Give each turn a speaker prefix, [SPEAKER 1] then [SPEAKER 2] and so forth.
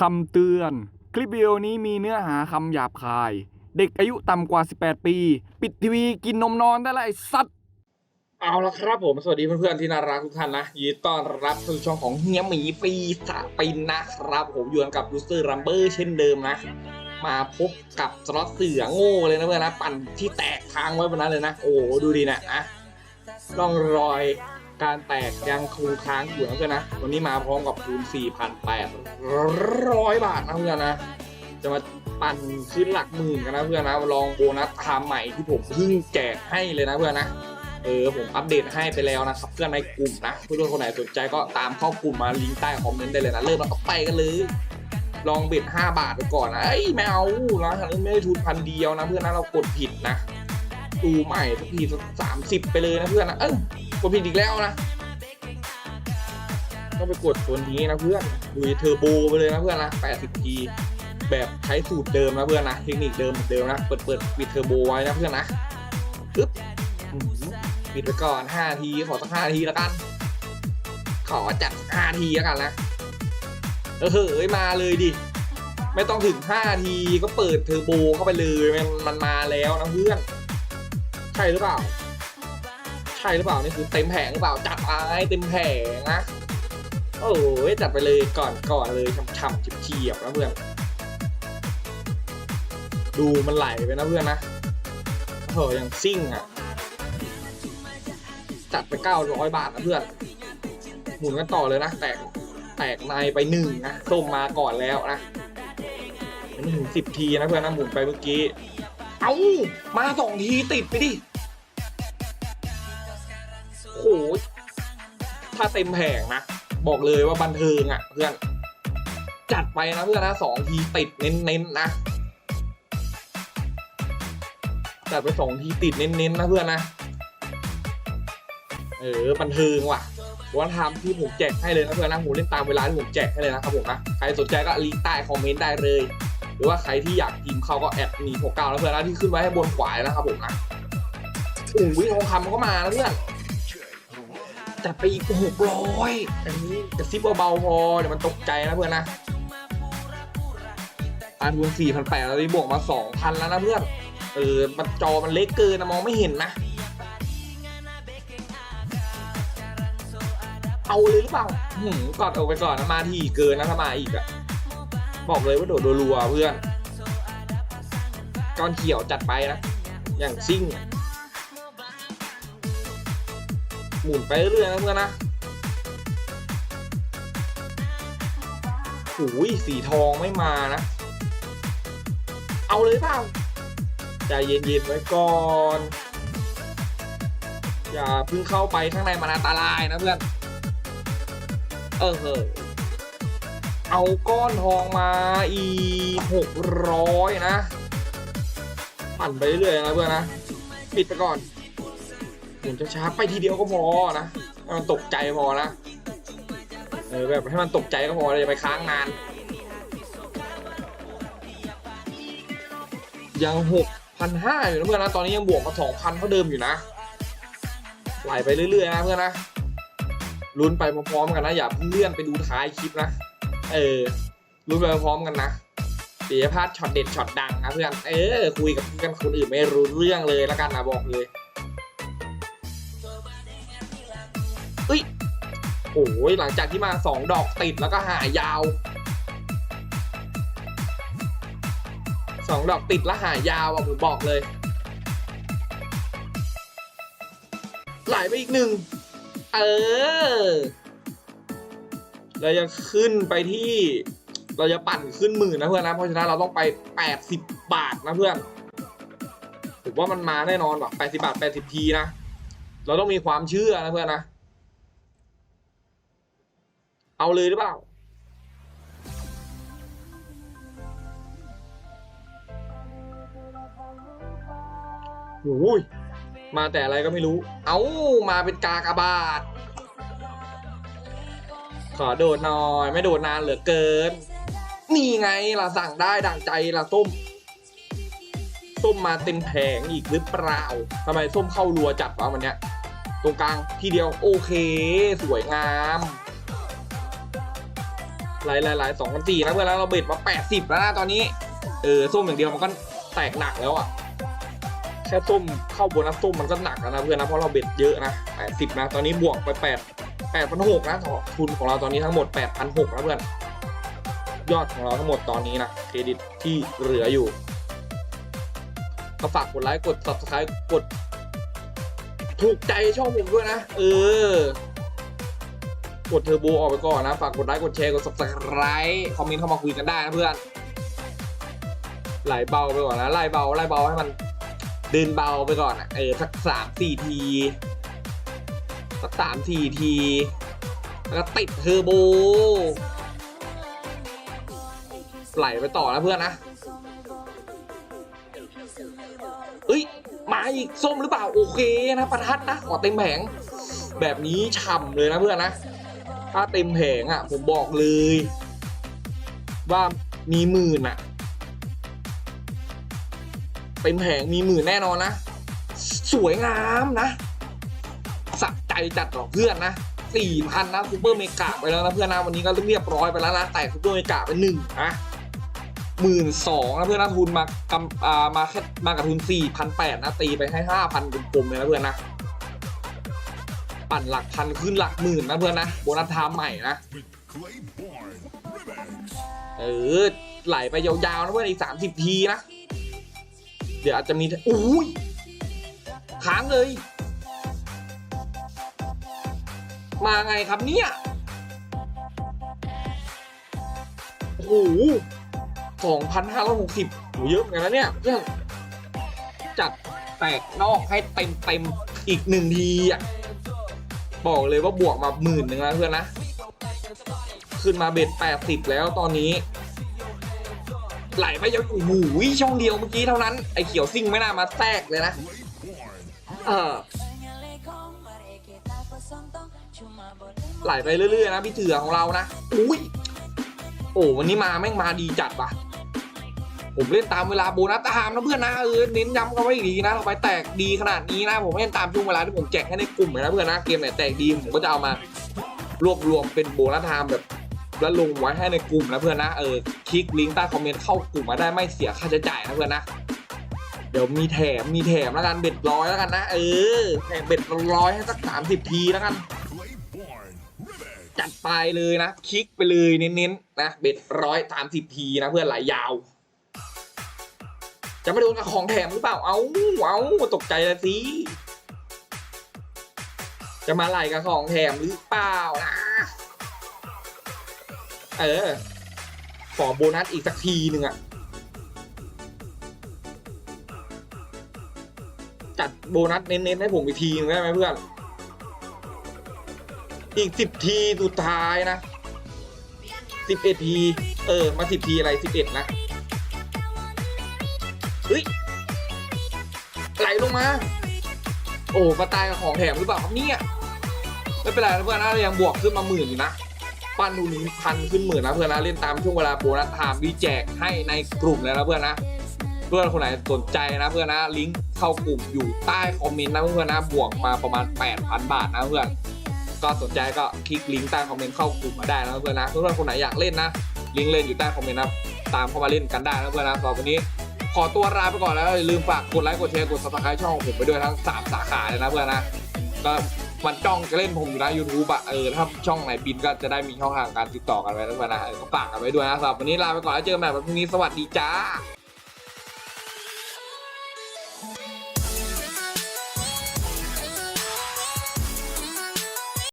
[SPEAKER 1] คำเตือน คลิปวิดีโอนี้มีเนื้อหาคำหยาบคาย เด็กอายุต่ำกว่า 18 ปี ปิดทีวีกินนมนอนได้และไอ้สัตว์
[SPEAKER 2] เอาละครับผม สวัสดีเพื่อนๆที่น่ารักทุกท่านนะยินดีต้อนรับสู่ช่องของเฮียหมีปีศาจปินนะครับ ผมอยู่กันกับยูสเตอร์รัมเบอร์เช่นเดิมนะ มาพบกับสล็อตเสือโง่เลยนะเพื่อนนะปั่นที่แตกค้างไว้บนนั้นเลยนะ โอ้ดูดีนะอะร่องรอย การแตกยังคงค้างอยู่นะเพื่อนนะ วันนี้มาพร้อมกับคูณ4,800 บาทนะเพื่อนนะ จะมาปั่นขึ้นหลักหมื่นกันนะเพื่อนนะ ลองโบนัสไทม์ใหม่ที่ผมเพิ่งแจกให้เลยนะเพื่อนนะ เออผมอัปเดตให้ไปแล้วนะครับเพื่อนในกลุ่มนะเพื่อนคนไหนสนใจก็ตามเข้ากลุ่มมาลิงก์ใต้คอมเมนต์ได้เลยนะ เริ่มแล้วก็ไปกันเลยลองเบ็ด5บาทไปก่อนนะเอ้ยไม่เอาเราไม่ได้ทุนพันเดียวนะเพื่อนนะเรากดผิดนะ ดูใหม่สักทีสามสิบไปเลยนะเพื่อนนะเอ้ย กดผิดอีกแล้วนะก็ไปกดตัวนี้นะเพื่อนดูเทอร์โบไปเลยนะเพื่อนนะ 80ทีแบบใช้สูตรเดิมนะเพื่อนนะ เทคนิคเดิมเหมือนเดิมนะ เปิดเปิดปิดเทอร์โบไว้นะเพื่อนนะปึ๊บปิดไปก่อน 5 ที ขอสัก 5 ทีแล้วกัน ขอจัด 5 ทีแล้วกันนะ เออเฮ้ยมาเลยดิ ไม่ต้องถึง 5 ทีก็เปิดเทอร์โบเข้าไปเลย มันมันมาแล้วนะเพื่อน ใช่หรือเปล่า ช่หรือเปล่านี่คือเต็มแผงหรือเปล่าจัดไปเต็มแผงนะโอ้ยจัดไปเลยก่อนก่อนเลยช่ำๆเฉียบๆนะเพื่อน ดูมันไหลไปนะเพื่อนนะเออยังซิ่งอะ จัดไป900บาทนะเพื่อน หมุนกันต่อเลยนะ แตกแตกในไปหนึ่งนะส้มมาก่อนแล้วนะยังไม่ถึงสิบทีนะเพื่อนนะหมุนไปเมื่อกี้ เอามาสองทีติดไปดิ ถ้าเต็มแผงนะ บอกเลยว่าบันเทิงอะ เพื่อน จัดไปนะเพื่อนนะสองทีติดเน้นๆนะจัดไปสองทีติดเน้นๆนะเพื่อนนะเออบันเทิงว่ะวันทำที่ผมแจกให้เลยนะเพื่อนนะผมเล่นตามเวลาที่ผมแจกให้เลยนะครับผมนะใครสนใจก็ลิงก์ใต้คอมเมนต์ได้เลย หรือว่าใครที่อยากทีมเขาก็แอดมีหกเก้าแล้วเพื่อนนะที่ขึ้นไว้ให้บนขวายนะครับผมนะโอ้ยทองคำมันก็มาแล้วเพื่อน จัดไปอีกหกร้อยอันนี้กระซิบเบาๆพอเดี๋ยวมันตกใจนะเพื่อนนะอาทุนสี่พันแปดแล้วนี่บวกมาสองพันแล้วนะเพื่อน เออ มันจอมันเล็กเกินนะมองไม่เห็นนะ เอาเลยหรือเปล่าหืมกอดออกไปก่อนนะมาทีเกินนะถ้ามาอีกอะบอกเลยว่าโดดรัวเพื่อน ก้อนเขียวจัดไปนะ อย่างซิ่ง หมุนไปเรื่อยๆนะเพื่อนนะโอ้ยสีทองไม่มานะ เอาเลยเปล่าใจเย็นๆไว้ก่อน อย่าเพิ่งเข้าไปข้างในมันอันตรายนะเพื่อน เออเหอะเอาก้อนทองมาอีหกร้อยนะ ปั่นไปเรื่อยๆนะเพื่อนนะ ปิดไปก่อน หมุนช้าๆไปทีเดียวก็พอนะให้มันตกใจพอนะเออแบบให้มันตกใจก็พอเลยอย่าไปค้างนานยังหกพันห้าอยู่นะเพื่อนนะตอนนี้ยังบวกมาสองพันเท่าเดิมอยู่นะไหลไปเรื่อยๆนะเพื่อนนะลุ้นไปพร้อมๆกันนะอย่าเพิ่งเลื่อนไปดูท้ายคลิปนะเออลุ้นไปพร้อมกันนะเดี๋ยพลาดช็อตเด็ดช็อตดังนะเพื่อนเออคุยกับเพื่อนคนอื่นไม่รู้เรื่องเลยแล้วกันนะบอกเลย เอ้ยโอ้ยหลังจากที่มาสองดอกติดแล้วก็หายาวสองดอกติดแล้วหายาวอะผมบอกเลย ไหลไปอีกหนึ่ง เออ เราจะขึ้นไปที่ เราจะปั่นขึ้นหมื่นนะเพื่อนนะ เพราะฉะนั้นเราต้องไป 80 บาทนะเพื่อนผมว่ามันมาแน่นอนแบบ80 บาท 80 ทีนะ เราต้องมีความเชื่อนะเพื่อนนะ เอาเลยหรือเปล่า โอ้ย มาแต่อะไรก็ไม่รู้ เอามาเป็นกากบาท ขอโดดหน่อย ไม่โดดนานเหลือเกิน นี่ไงล่ะสั่งได้ดังใจล่ะส้ม ส้มมาเต็มแผงอีกหรือเปล่าทำไมส้มเข้ารัวจัดวะวันเนี้ย ตรงกลางทีเดียวโอเค สวยงาม หลายหลายหลายสองพันสี่นะเพื่อนแล้วเราเบ็ดมาแปดสิบแล้วนะตอนนี้ เออส้มอย่างเดียวมันก็แตกหนักแล้วอะแค่ส้มเข้าโบนัสส้มมันก็หนักแล้วนะเพื่อนนะเพราะเราเบ็ดเยอะนะแปดสิบนะตอนนี้บวกไปแปดแปดพันหกนะทุนของเราตอนนี้ทั้งหมดแปดพันหกนะเพื่อนยอดของเราทั้งหมดตอนนี้นะเครดิตที่เหลืออยู่ก็ฝากกดไลค์กด subscribe กด ถูกใจช่องผมด้วยนะ เออ กดเทอร์โบออกไปก่อนนะ ฝากกดไลค์ กดแชร์ กด subscribe คอมเมนต์เข้ามาคุยกันได้นะเพื่อน ไหลเบาไปก่อนนะ ไล่เบา ไล่เบาให้มันเดินเบาไปก่อนอะ เออ สักสามสี่ที สักสามสี่ที แล้วก็ติดเทอร์โบ ไหลไปต่อนะเพื่อนนะเอ้ย มาอีกส้มหรือเปล่า โอเคนะประทัดนะ ขอเต็มแผงแบบนี้ฉ่ำเลยนะเพื่อนนะ ถ้าเต็มแผงอะ ผมบอกเลย ว่ามีหมื่นอะ เต็มแผงมีหมื่นแน่นอนนะ สวยงามนะสักใจจัดหรอเพื่อนนะสี่พันนะซูเปอร์เมกะไปแล้วนะเพื่อนนะวันนี้ก็เรียบร้อยไปแล้วนะแต่ซูเปอร์เมกะไปหนึ่งนะหมื่นสองนะเพื่อนนะทุนมากำมาแค่มากับทุนสี่พันแปดนะตีไปให้ห้าพันกลมๆเลยนะเพื่อนนะ ปั่นหลักพันขึ้นหลักหมื่นนะเพื่อนนะโบนัสไทม์ใหม่นะเออไหลไปยาวๆนะเพื่อนอีกสามสิบทีนะ เดี๋ยวอาจจะมีอุ้ยค้างเลย มาไงครับเนี่ยโอ้โหสองพันห้าร้อยหกสิบโหเยอะเหมือนกันนะเนี่ยเพื่อนจัดแตกนอกให้เต็มเต็มๆอีกหนึ่งทีอะ บอกเลยว่าบวกมาหมื่นหนึ่งแล้วเพื่อนนะ ขึ้นมาเบ็ดแปดสิบแล้วตอนนี้ ไหลไปยาวโอ้โหช่องเดียวเมื่อกี้เท่านั้น ไอเขียวซิ่งไม่น่ามาแทรกเลยนะ เออไหลไปเรื่อยๆนะพี่เถื่อของเรานะ อุ้ย โอ้วันนี้มาแม่งมาดีจัดว่ะ ผมเล่นตามเวลาโบนัสตามนะเพื่อนนะเออเน้นย้ำกันไว้อีกทีนะเราไปแตกดีขนาดนี้นะผมเล่นตามช่วงเวลาที่ผมแจกให้ในกลุ่มนะเพื่อนนะเกมไหนแตกดีผมก็จะเอามารวบรวมเป็นโบนัสไทม์แบบแล้วลงไว้ให้ในกลุ่มนะเพื่อนนะเออคลิกลิงก์ใต้คอมเมนต์เข้ากลุ่มมาได้ไม่เสียค่าใช้จ่ายนะเพื่อนนะเดี๋ยวมีแถมมีแถมแล้วกันเบ็ดร้อยแล้วกันนะ เออแถมเบ็ดร้อยให้สักสามสิบทีแล้วกัน จัดไปเลยนะ คลิกไปเลยเน้นๆนะเบ็ดร้อยสามสิบทีนะเพื่อนไหลายยาว จะไม่โดนกับของแถมหรือเปล่า เอาเอาตกใจเลยสิ จะมาไหลกับของแถมหรือเปล่านะ เออ ขอโบนัสอีกสักทีหนึ่งอะจัดโบนัสเน้นๆให้ผมอีกทีหนึงได้ไหมเพื่อน อีกสิบทีสุดท้ายนะสิบเอ็ดที เออ มาสิบทีอะไรสิบเอ็ดนะ เฮ้ยไหลลงมา โอ้มาตายกับของแถมหรือเปล่าครับเนี่ยไม่เป็นไรนะเพื่อนนะยังบวกขึ้นมาหมื่นอยู่นะปั้นดูหนึ่งพันขึ้นหมื่นนะเพื่อนนะเล่นตามช่วงเวลาโบนัสไทม์ที่แจกให้ในกลุ่มเลยนะเพื่อนนะเพื่อนคนไหนสนใจนะเพื่อนนะลิงก์เข้ากลุ่มอยู่ใต้คอมเมนต์นะเพื่อนนะบวกมาประมาณ 8,000 บาทนะเพื่อนก็สนใจก็คลิกลิงก์ใต้คอมเมนต์เข้ากลุ่มมาได้นะเพื่อนนะเพื่อนคนไหนอยากเล่นนะลิงก์เล่นอยู่ใต้คอมเมนต์นะตามเข้ามาเล่นกันได้นะเพื่อนนะสำหรับวันนี้ ขอตัวลาไปก่อนแล้วอย่าลืมฝากกดไลค์กดแชร์กดซับสไครต์ช่องของผมไปด้วยทั้งสามสาขาเลยนะเพื่อนนะก็มันจ้องจะเล่นผมอยู่นะ YouTube อะเออถ้าช่องไหนบินก็จะได้มีช่องทางการติดต่อกันไว้นะเพื่อนนะเออก็ฝากกันไว้ด้วยนะสำหรับวันนี้ลาไปก่อนแล้วเจอกันใหม่วันพรุ่งนี้สวัสดีจ้า